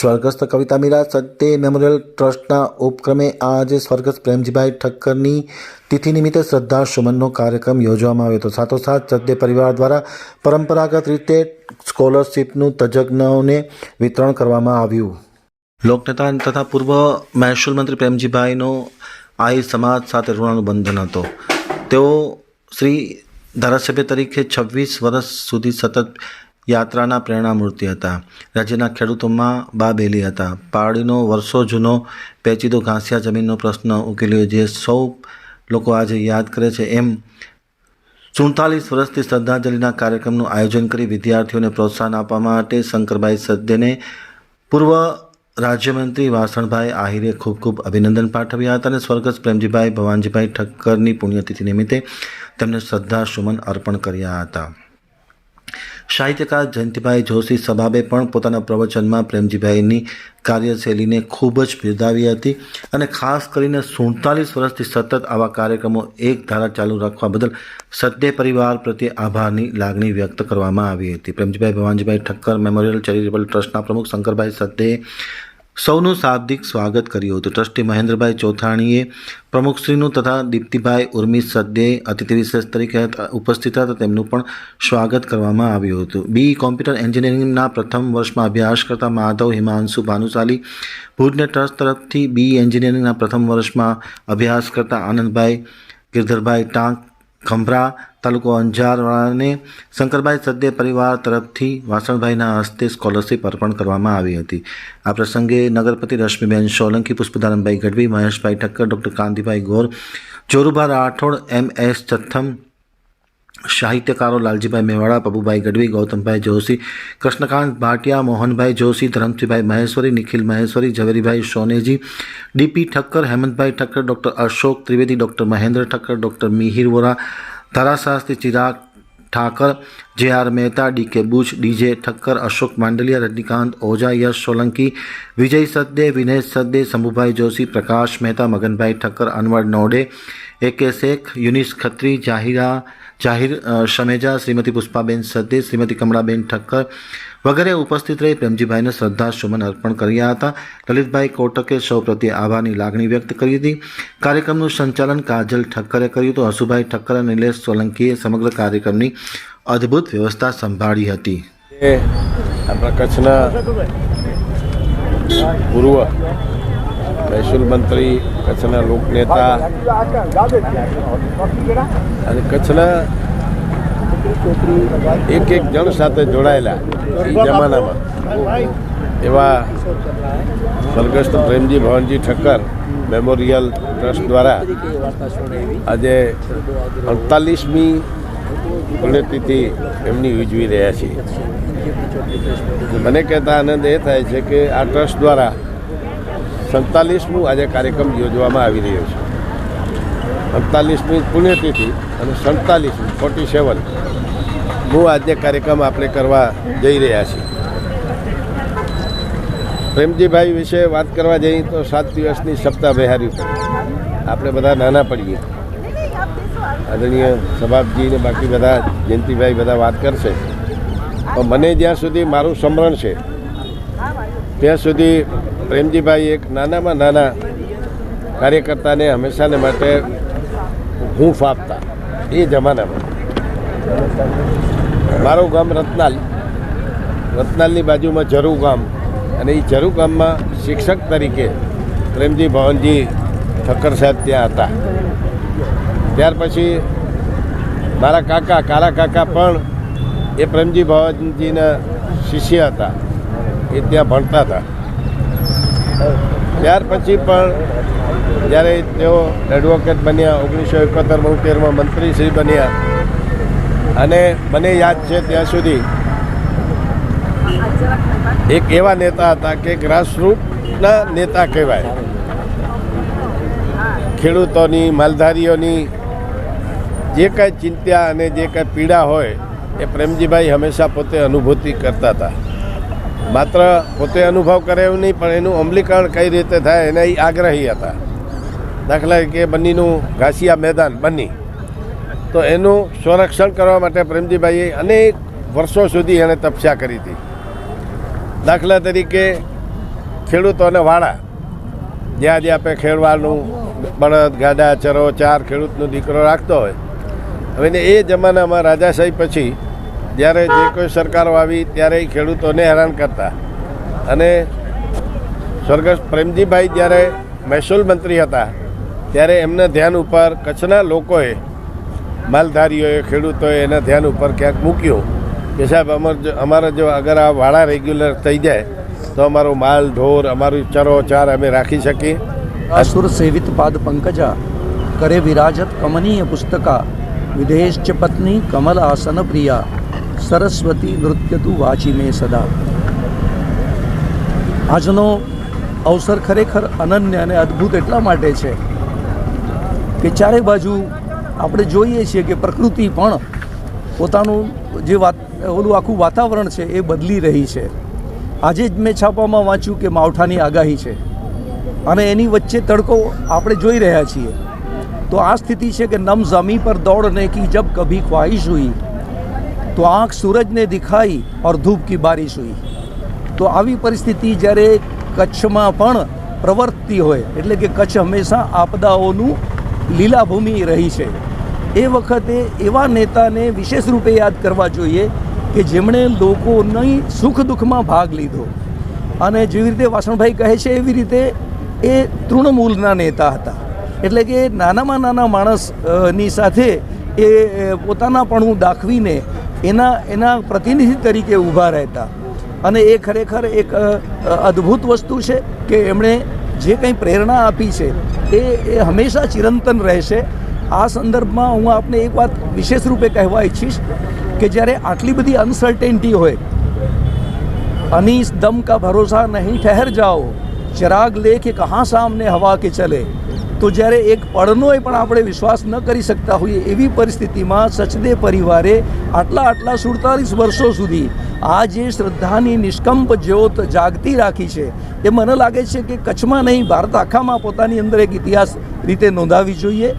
સ્વર્ગસ્થ કવિતા મીરા સત્ય મેમોરિયલ ટ્રસ્ટના ઉપક્રમે આજે સ્વર્ગસ્થ પ્રેમજીભાઈ ઠક્કરની તિથિ નિમિત્તે શ્રદ્ધા સુમનનો કાર્યક્રમ યોજવામાં આવ્યો હતો. સાથોસાથ સત્ય પરિવાર દ્વારા પરંપરાગત રીતે સ્કોલરશીપનું તજજ્ઞોને વિતરણ કરવામાં આવ્યું. લોકનેતા તથા પૂર્વ મહેસૂલ મંત્રી પ્રેમજીભાઈનો આઈ સમાજ સાથે ઋણાનુબંધન હતો. તેઓ શ્રી ધારાસભ્ય તરીકે છવ્વીસ વર્ષ સુધી સતત યાત્રાના પ્રેરણામૂર્તિ હતા. રાજ્યના ખેડૂતોમાં બાબેલી હતા. પારડીનો વર્ષો જૂનો, પેચીદો, ઘાસિયા જમીનનો પ્રશ્ન ઉકેલ્યો જે સૌ લોકો આજે યાદ કરે છે. એમ સુડતાલીસ વર્ષથી શ્રદ્ધાંજલિના કાર્યક્રમનું આયોજન કરી વિદ્યાર્થીઓને પ્રોત્સાહન આપવા માટે શંકરભાઈ સદ્યને પૂર્વ રાજ્યમંત્રી વાસણભાઈ આહિરે ખૂબ ખૂબ અભિનંદન પાઠવ્યા હતા અને સ્વર્ગસ્થ પ્રેમજીભાઈ ભવાનજીભાઈ ઠક્કરની પુણ્યતિથિ નિમિત્તે તેમને શ્રદ્ધા સુમન અર્પણ કર્યા હતા. સાહિત્યકાર જયંતિભાઈ જોશી સભાબે પણ પોતાના પ્રવચનમાં પ્રેમજીભાઈની કાર્યશૈલીને ખૂબ જ બિરદાવી હતી અને ખાસ કરીને સુડતાલીસ વર્ષથી સતત આવા કાર્યક્રમો એક ધારા ચાલુ રાખવા બદલ સદ્દે પરિવાર પ્રત્યે આભારની લાગણી વ્યક્ત કરવામાં આવી હતી. પ્રેમજીભાઈ ભવાનજીભાઈ ઠક્કર મેમોરિયલ ચેરિટેબલ ટ્રસ્ટના પ્રમુખ શંકરભાઈ સદ્દેએ સૌનું શાબ્દિક સ્વાગત કર્યું હતું. ટ્રસ્ટી મહેન્દ્રભાઈ ચોથાણીએ પ્રમુખશ્રીનું તથા દીપ્તિભાઈ ઉર્મી સદ્દે અતિથિ વિશેષ તરીકે ઉપસ્થિત હતા તેમનું પણ સ્વાગત કરવામાં આવ્યું હતું. બી કોમ્પ્યુટર એન્જિનિયરિંગના પ્રથમ વર્ષમાં અભ્યાસ કરતા માધવ હિમાંશુ ભાનુશાલી ભુજને ટ્રસ્ટ તરફથી બી એન્જિનિયરિંગના પ્રથમ વર્ષમાં અભ્યાસ કરતા આનંદભાઈ ગિરધરભાઈ ટાંક ખંભરા, તાલુકો અંજારવાળાને શંકરભાઈ સદ્દે પરિવાર તરફથી વાસણભાઈના હસ્તે સ્કોલરશીપ અર્પણ કરવામાં આવી હતી. આ પ્રસંગે નગરપતિ Rashmiben Solanki Pushpdanbhai Gadhvi, Maheshbhai Thakkar, doctor Kantibhai Gor, Jorubha Rathod, M S ચથ્થમ સાહિત્યકારો Laljibhai Mewada Pabubhai Gadhvi Gautambhai Joshi Krishnakant Bhatia Mohanbhai Joshi Dharamsinhbhai Maheshwari Nikhil Maheshwari Javeribhai Soneji DP Thakkar Hemantbhai Thakkar doctor Ashok Trivedi doctor Mahendra Thakkar doctor Mihir Vora ધારાશાસ્ત્રી Chirag Thakar J R Mehta D K Buch DJ Thakkar Ashok Mandaliya Rajnikant Oza Yash Solanki Vijay Sadde Vinesh Sadde Shambhubhai Joshi Prakash Mehta Maganbhai Thakkar Anwar Node A K Shaikh Younis Khatri જાહિરા જાહિર શમેજા Shrimati Pushpaben સદ્દે Shrimati Kamlaben Thakkar વગેરે ઉપસ્થિત રહી પ્રેમજીભાઈને શ્રદ્ધા સુમન અર્પણ કર્યા હતા. લલિતભાઈ કોટકે સૌ પ્રત્યે આભારની લાગણી વ્યક્ત કરી હતી. કાર્યક્રમનું સંચાલન કાજલ ઠક્કરે કર્યું હતું. હસુભાઈ ઠક્કર અને નિલેશ સોલંકીએ સમગ્ર કાર્યક્રમની અદ્ભુત વ્યવસ્થા સંભાળી હતી. કચ્છના પૂર્વ મહેસૂલ મંત્રી, કચ્છના લોકનેતા અને કચ્છના એક એક જણ સાથે જોડાયેલા એ જમાનામાં. એવા સ્વર્ગસ્થ પ્રેમજી ભવનજી ઠક્કર મેમોરિયલ ટ્રસ્ટ દ્વારા આજે અડતાલીસમી પુણ્યતિથિ એમની ઉજવી રહ્યા છીએ. મને કહેતા આનંદ એ થાય છે કે આ ટ્રસ્ટ દ્વારા સંતાલીસમું આજે કાર્યક્રમ યોજવામાં આવી રહ્યો છે. અડતાલીસમી પુણ્યતિથિ અને સડતાલીસમી ફોર્ટી સેવન હું આજે કાર્યક્રમ આપણે કરવા જઈ રહ્યા છીએ. પ્રેમજીભાઈ વિશે વાત કરવા જઈએ તો સાત દિવસની સપ્તાહ બહેરી પડે આપણે બધા નાના પડીએ. આદરણીય સભાપજી ને બાકી બધા, જયંતિભાઈ બધા વાત કરશે. પણ મને જ્યાં સુધી મારું સ્મરણ છે, ત્યાં સુધી પ્રેમજીભાઈ એક નાનામાં નાના કાર્યકર્તાને હંમેશાને માટે હૂંફ આપતા, એ જમાનામાં. મારું ગામ રત્નાલ. રત્નાલની બાજુમાં જરુ ગામ અને એ જરુ ગામમાં શિક્ષક તરીકે પ્રેમજી ભવનજી ઠક્કર સાહેબ ત્યાં હતા. ત્યાર પછી મારા કાકા કાળા કાકા પણ એ પ્રેમજી ભવનજીના શિષ્ય હતા. એ ત્યાં ભણતા હતા. ત્યાર પછી પણ જ્યારે તેઓ એડવોકેટ બન્યા, ઓગણીસો એકોતેરમાં બોતેરમાં મંત્રી શ્રી બન્યા. અને મને યાદ છે ત્યાં સુધી એક એવા નેતા હતા કે ગ્રાસરૂટના નેતા કહેવાય. ખેડૂતોની, માલધારીઓની જે કાંઈ ચિંતા અને જે કાંઈ પીડા હોય, એ પ્રેમજીભાઈ હંમેશા પોતે અનુભૂતિ કરતા હતા. માત્ર પોતે અનુભવ કરે એવું નહીં, પણ એનું અમલીકરણ કઈ રીતે થાય એના એ આગ્રહી હતા. દાખલા કે બન્નીનું ઘાસિયા મેદાન બની તો એનું સંરક્ષણ કરવા માટે પ્રેમજીભાઈએ અનેક વર્ષો સુધી એણે તપસ્યા કરી હતી. દાખલા તરીકે ખેડૂતોને વાળા જ્યાં જ્યાં આપણે ખેડવાનું બળદ, ગાડા, ચરો, ચાર ખેડૂતનો દીકરો રાખતો હોય. હવે એ જમાનામાં રાજાશાહી પછી જ્યારે જે કોઈ સરકારો આવી ત્યારે એ ખેડૂતોને હેરાન કરતા. અને સ્વર્ગસ્થ પ્રેમજીભાઈ જ્યારે મહેસૂલ મંત્રી હતા, ત્યારે એમના ધ્યાન ઉપર કચ્છના લોકોએ, માલધારીઓએ, ખેડૂતોએ એના ધ્યાન ઉપર ક્યાંક મૂક્યું કે સાહેબ, અમાર અમારા જો અગર આ વાળા રેગ્યુલર થઈ જાય, તો અમારો માલ, ઢોર, અમારું ચરોચાર અમે રાખી શકીએ. અસુર સેવિત પાદ પંકજા, કરે વિરાજત કમનીય પુસ્તકા વિદેશ પત્ની કમલ આસન પ્રિયા. સરસ્વતી નૃત્ય તું વાચી મેં સદા. આજનો અવસર ખરેખર અનન્ય અને અદ્ભુત એટલા માટે છે કે ચારે બાજુ આપણે જોઈએ છીએ કે પ્રકૃતિ પણ પોતાનું જે વાત, ઓલું આખું વાતાવરણ છે એ બદલી રહી છે. આજે જ મેં છાપામાં વાંચ્યું કે માવઠાની આગાહી છે. અને એની વચ્ચે તડકો આપણે જોઈ રહ્યા છીએ. તો આ સ્થિતિ છે કે નમ જમી પર દોડને કી જબ કભી ખ્વાહિશ હુઈ. તો આંખ સૂરજને દિખાઈ ઓર ધૂપ કી બારિશ હુઈ. તો આવી પરિસ્થિતિ જ્યારે કચ્છમાં પણ પ્રવર્તતી હોય એટલે કે કચ્છ હંમેશા આપદાઓનું લીલાભૂમિ રહી છે. એ વખતે એવા નેતાને વિશેષ રૂપે યાદ કરવા જોઈએ કે જેમણે લોકોની સુખ દુઃખમાં ભાગ લીધો. અને જેવી રીતે વાસણભાઈ કહે છે એવી રીતે એ તૃણમૂલના નેતા હતા. એટલે કે નાનામાં નાના માણસની સાથે એ એ, પોતાનાપણું દાખવીને એના એના પ્રતિનિધિ તરીકે ઊભા રહેતા. અને એ ખરેખર એક અદ્ભુત વસ્તુ છે કે એમણે જે કંઈ પ્રેરણા આપી છે, એ એ હંમેશા ચિરંતન રહેશે. આ સંદર્ભમાં હું આપને એક વાત વિશેષ રૂપે કહેવા ઈચ્છીશ કે જ્યારે આટલી બધી અનસર્ટેનિટી હોય, અનીસ દમ કા ભરોસા નહીં ઠહેર જાઓ. ચિરાગ લે કે કહાં સામને હવા કે ચલે. તો જ્યારે એક પળનોય પણ આપણે વિશ્વાસ ન કરી શકતા હોઈએ એવી પરિસ્થિતિમાં સચદે પરિવારે આટલા આટલા સુડતાલીસ વર્ષો સુધી આ જે શ્રદ્ધાની નિષ્કંપ જ્યોત જાગતી રાખી છે, એ મને લાગે છે કે કચ્છમાં નહીં, ભારત આખામાં પોતાની અંદર એક ઇતિહાસ રીતે નોંધાવી જોઈએ.